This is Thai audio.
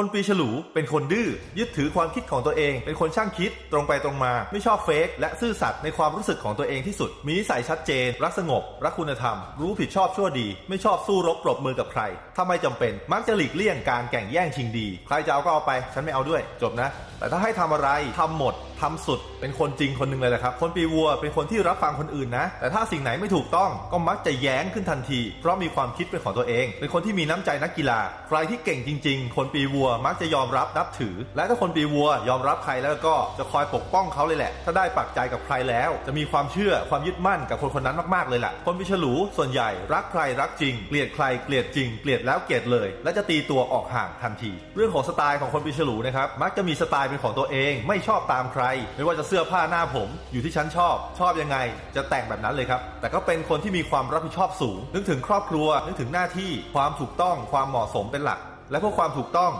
คนปีฉลูเป็นคนดื้อยึดถือความคิดของตัวเอง เป็นคนช่างคิดตรงไปตรงมา ไม่ชอบเฟกและซื่อสัตย์ในความรู้สึกของตัวเองที่สุด มีนิสัยชัดเจน รักสงบ รักคุณธรรม รู้ผิดชอบชั่วดี ไม่ชอบสู้รบปรบมือกับใคร ถ้าไม่จำเป็น มักจะหลีกเลี่ยงการแข่งแย่งชิงดี ใครจะเอาก็เอาไป ฉันไม่เอาด้วย จบนะ แต่ถ้าให้ทำอะไรทำหมดทำสุดเป็นคนจริงคนหนึ่งเลยแหละครับ คนปีวัวเป็นคนที่รับฟังคนอื่นนะ แต่ถ้าสิ่งไหนไม่ถูกต้องก็มักจะแย้งขึ้นทันที เพราะมีความคิดเป็นของตัวเอง เป็นคนที่มีน้ำใจนักกีฬา ใครที่เก่งจริง ๆ คนปีวัวมักจะยอมรับนับถือ และถ้าคนปีวัวยอมรับใครแล้วก็จะคอยปกป้องเขาเลยแหละ ถ้าได้ปักใจกับใครแล้ว จะมีความเชื่อความยึดมั่นกับคนคนนั้นมากๆเลยแหละคนปีฉลูส่วนใหญ่รักใครรักจริงเกลียดใครเกลียดจริงเกลียดแล้วเกลียดเลย และจะตีตัวออกห่างทันที เรื่องของสไตล์ของคนปีฉลูนะครับมักจะมีสไตล์เป็นของตัวเอง ไม่ชอบตามใครไม่ว่าจะเสื้อผ้าหน้าผมอยู่ที่ฉันชอบ ชอบยังไง จะแต่งแบบนั้นเลยครับ แต่ก็เป็นคนที่มีความรับผิดชอบสูง นึกถึงครอบครัวนึกถึงหน้าที่ความถูกต้องความเหมาะสมเป็นหลัก และพวกความถูกต้อง